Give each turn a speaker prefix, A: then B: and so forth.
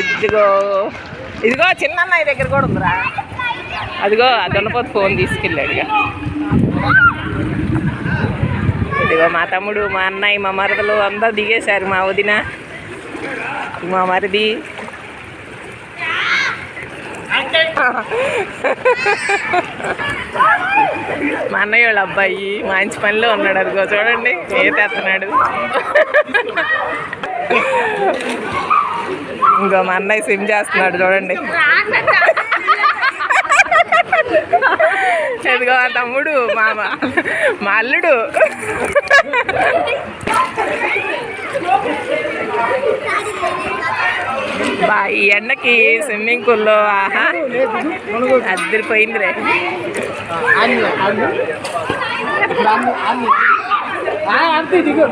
A: ఇదిగో. ఇదిగో చిన్న అన్నయ్య దగ్గర కూడా ఉందిరా. అదిగో ఆ ఫోన్ తీసుకెళ్ళాడు ఇదిగో మా తమ్ముడు మా అన్నయ్య మా మరదలు అందరూ దిగేశారు మా వదిన. మా మరిది. మా అన్నయ్య వాళ్ళ అబ్బాయి మంచి పనిలో ఉన్నాడు. అదిగో చూడండి ఏ తెస్తున్నాడు ఇంకో మా అన్నయ్య సిమ్ చేస్తున్నాడు చూడండి. ఇదిగో మా తమ్ముడు మా మా- మా అల్లుడు. బా ఈ ఎండకి స్విమ్మింగ్ పూల్లో ఆహా అద్దరిపోయిందిలే
B: అంతే దిగు.